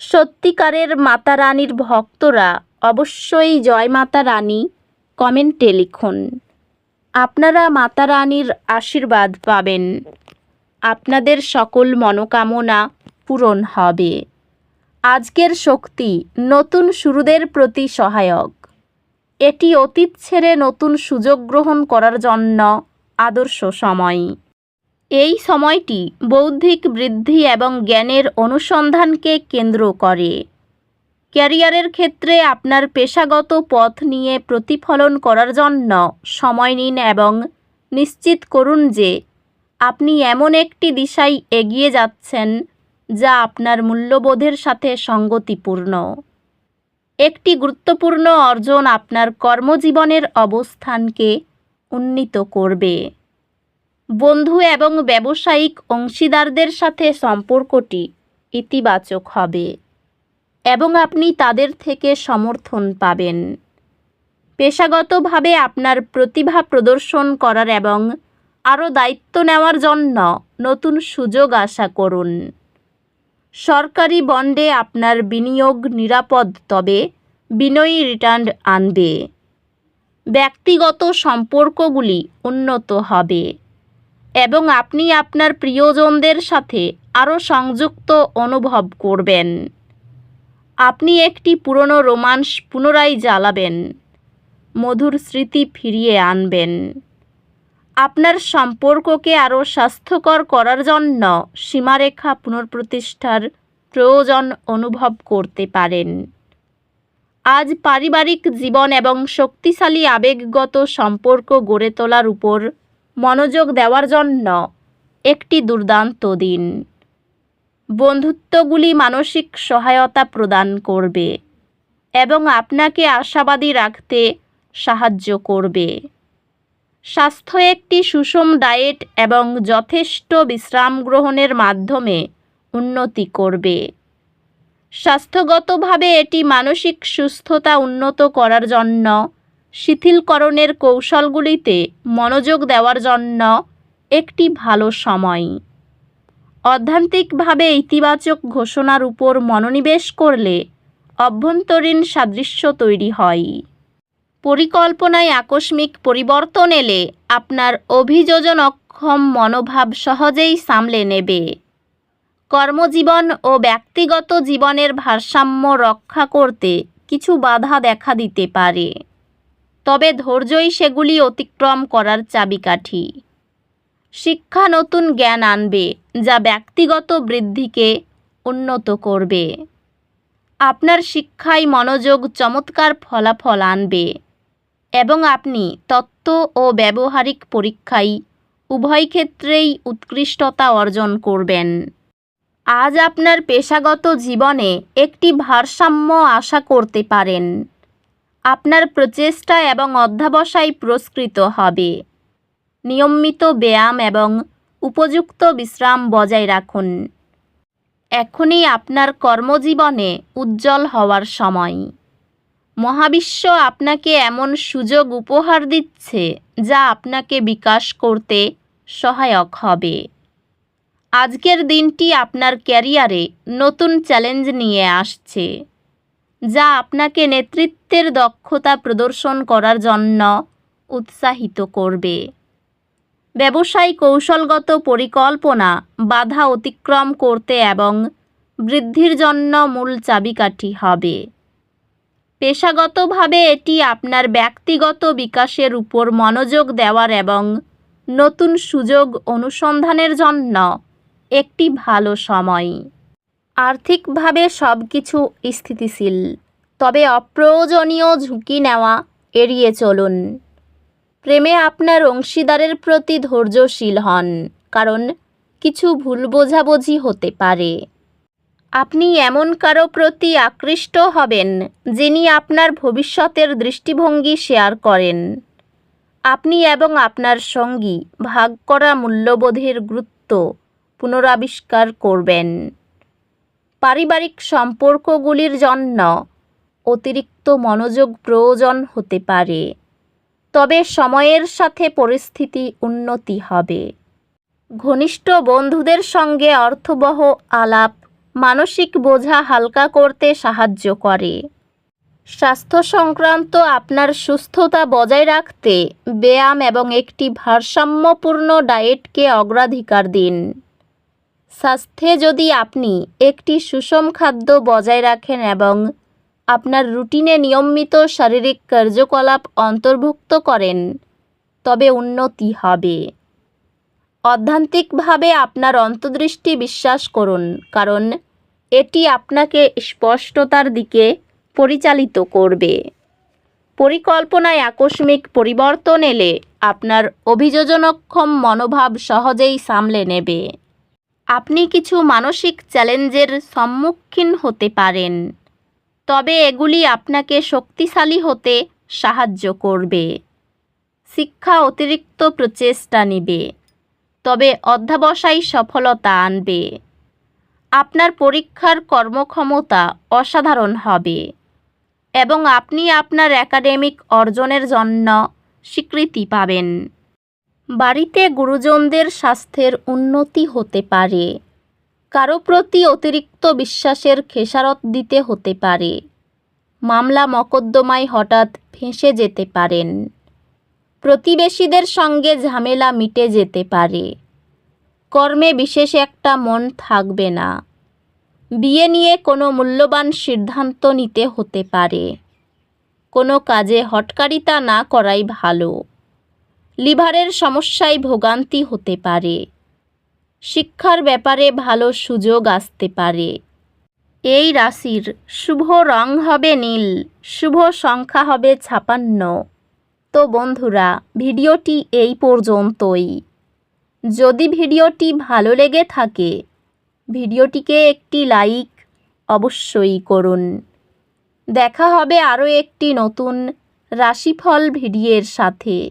সত্যিকারের মাতা রানীর ভক্তরা অবশ্যই জয় মাতা রানী কমেন্টে লিখুন। আপনারা মাতা রানীর আশীর্বাদ পাবেন। আপনাদের সকল মনোকামনা পূরণ হবে। আজকের শক্তি নতুন শুরুদের প্রতি সহায়ক। এটি অতীত ছেড়ে নতুন সুযোগ গ্রহণ করার জন্য আদর্শ সময়। এই সময়টি বৌদ্ধিক বৃদ্ধি এবং জ্ঞানের অনুসন্ধানকে কেন্দ্র করে। ক্যারিয়ারের ক্ষেত্রে আপনার পেশাগত পথ নিয়ে প্রতিফলন করার জন্য সময় নিন এবং নিশ্চিত করুন যে আপনি এমন একটি দিশায় এগিয়ে যাচ্ছেন যা আপনার মূল্যবোধের সাথে সঙ্গতিপূর্ণ। একটি গুরুত্বপূর্ণ অর্জন আপনার কর্মজীবনের অবস্থানকে উন্নীত করবে। বন্ধু এবং ব্যবসায়িক অংশীদারদের সাথে সম্পর্কটি ইতিবাচক হবে এবং আপনি তাদের থেকে সমর্থন পাবেন। পেশাগতভাবে আপনার প্রতিভা প্রদর্শন করার এবং আরও দায়িত্ব নেওয়ার জন্য নতুন সুযোগ আশা করুন। সরকারি বন্ডে আপনার বিনিয়োগ নিরাপদ, তবে বিনয়ী রিটার্ন আনবে। ব্যক্তিগত সম্পর্কগুলি উন্নত হবে। এবং আপনি আপনার প্রিয়জনদের সাথে আরও সংযুক্ত অনুভব করবেন। আপনি একটি পুরনো রোমান্স পুনরায় জ্বালাবেন, মধুর স্মৃতি ফিরিয়ে আনবেন। আপনার সম্পর্ককে আরও স্বাস্থ্যকর করার জন্য সীমারেখা পুনঃপ্রতিষ্ঠার প্রয়োজন অনুভব করতে পারেন। আজ পারিবারিক জীবন এবং শক্তিশালী আবেগগত সম্পর্ক গড়ে তোলার উপর মনোযোগ দেওয়ার জন্য একটি দুর্দান্ত দিন। বন্ধুত্বগুলি মানসিক সহায়তা প্রদান করবে এবং আপনাকে আশাবাদী রাখতে সাহায্য করবে। স্বাস্থ্য একটি সুষম ডায়েট এবং যথেষ্ট বিশ্রাম গ্রহণের মাধ্যমে উন্নতি করবে। স্বাস্থ্যগতভাবে এটি মানসিক সুস্থতা উন্নত করার জন্য শিথিলকরণের কৌশলগুলিতে মনোযোগ দেওয়ার জন্য একটি ভালো সময়। অধ্যান্তিকভাবে ইতিবাচক ঘোষণার উপর মনোনিবেশ করলে অভ্যন্তরীণ সাদৃশ্য তৈরি হয়। পরিকল্পনায় আকস্মিক পরিবর্তন এলে আপনার অভিযোজন অক্ষম মনোভাব সহজেই সামলে নেবে। কর্মজীবন ও ব্যক্তিগত জীবনের ভারসাম্য রক্ষা করতে কিছু বাধা দেখা দিতে পারে। তবে ধৈর্যই সেগুলি অতিক্রম করার চাবিকাঠি। শিক্ষা নতুন জ্ঞান আনবে, যা ব্যক্তিগত বৃদ্ধিকে উন্নত করবে। আপনার শিক্ষায় মনোযোগ চমৎকার ফলাফল আনবে এবং আপনি তত্ত্ব ও ব্যবহারিক পরীক্ষায় উভয় ক্ষেত্রেই উৎকৃষ্টতা অর্জন করবেন। আজ আপনার পেশাগত জীবনে একটি ভারসাম্য আশা করতে পারেন। আপনার প্রচেষ্টা এবং অধ্যাবসায় পুরস্কৃত হবে। নিয়মিত ব্যায়াম এবং উপযুক্ত বিশ্রাম বজায় রাখুন। এখনই আপনার কর্মজীবনে উজ্জ্বল হওয়ার সময়। মহাবিশ্ব আপনাকে এমন সুযোগ উপহার দিচ্ছে যা আপনাকে বিকাশ করতে সহায়ক হবে। আজকের দিনটি আপনার ক্যারিয়ারে নতুন চ্যালেঞ্জ নিয়ে আসছে। যা আপনাকে নেতৃত্বের দক্ষতা প্রদর্শন করার জন্য উৎসাহিত করবে। ব্যবসায় কৌশলগত পরিকল্পনা বাধা অতিক্রম করতে এবং বৃদ্ধির জন্য মূল চাবিকাঠি হবে। পেশাগতভাবে এটি আপনার ব্যক্তিগত বিকাশের উপর মনোযোগ দেওয়ার এবং নতুন সুযোগ অনুসন্ধানের জন্য একটি ভালো সময়। আর্থিকভাবে সব কিছু স্থিতিশীল, তবে অপ্রয়োজনীয় ঝুঁকি নেওয়া এড়িয়ে চলুন। প্রেমে আপনার অংশীদারের প্রতি ধৈর্যশীল হন, কারণ কিছু ভুল বোঝাবুঝি হতে পারে। আপনি এমন কারও প্রতি আকৃষ্ট হবেন, যিনি আপনার ভবিষ্যতের দৃষ্টিভঙ্গি শেয়ার করেন। আপনি এবং আপনার সঙ্গী ভাগ করা মূল্যবোধের গুরুত্ব পুনরাবিষ্কার করবেন। পারিবারিক সম্পর্কগুলির জন্য অতিরিক্ত মনোযোগ প্রয়োজন হতে পারে, তবে সময়ের সাথে পরিস্থিতি উন্নতি হবে। ঘনিষ্ঠ বন্ধুদের সঙ্গে অর্থবহ আলাপ মানসিক বোঝা হালকা করতে সাহায্য করে। স্বাস্থ্য সংক্রান্ত আপনার সুস্থতা বজায় রাখতে ব্যায়াম এবং একটি ভারসাম্যপূর্ণ ডায়েটকে অগ্রাধিকার দিন। স্বাস্থ্যে যদি আপনি একটি সুষম খাদ্য বজায় রাখেন এবং আপনার রুটিনে নিয়মিত শারীরিক কার্যকলাপ অন্তর্ভুক্ত করেন, তবে উন্নতি হবে। অধ্যান্তিকভাবে আপনার অন্তর্দৃষ্টি বিশ্বাস করুন, কারণ এটি আপনাকে স্পষ্টতার দিকে পরিচালিত করবে। পরিকল্পনায় আকস্মিক পরিবর্তন এলে আপনার অভিযোজনক্ষম মনোভাব সহজেই সামলে নেবে। আপনি কিছু মানসিক চ্যালেঞ্জের সম্মুখীন হতে পারেন। তবে এগুলি আপনাকে শক্তিশালী হতে সাহায্য করবে। শিক্ষা অতিরিক্ত প্রচেষ্টা নেবে। তবে অধ্যাবসায় সফলতা আনবে। আপনার পরীক্ষার কর্মক্ষমতা অসাধারণ হবে এবং আপনি আপনার একাডেমিক অর্জনের জন্য স্বীকৃতি পাবেন। বাড়িতে গুরুজনদের স্বাস্থ্যের উন্নতি হতে পারে। কারও প্রতি অতিরিক্ত বিশ্বাসের খেসারত দিতে হতে পারে। মামলা মকদ্দমায় হঠাৎ ফেঁসে যেতে পারেন। প্রতিবেশীদের সঙ্গে ঝামেলা মিটে যেতে পারে। কর্মে বিশেষ একটা মন থাকবে না। বিয়ে নিয়ে কোনো মূল্যবান সিদ্ধান্ত নিতে হতে পারে। কোনো কাজে হটকারিতা না করাই ভালো। লিভারের সমস্যায় ভোগান্তি হতে পারে। শিক্ষার ব্যাপারে ভালো সুযোগ আসতে পারে। এই রাশির শুভ রং হবে নীল, শুভ সংখ্যা হবে ছাপান্ন। তো বন্ধুরা, ভিডিওটি এই পর্যন্তই। যদি ভিডিওটি ভালো লেগে থাকে, ভিডিওটিকে একটি লাইক অবশ্যই করুন। দেখা হবে আরও একটি নতুন রাশিফল ভিডিওর সাথে।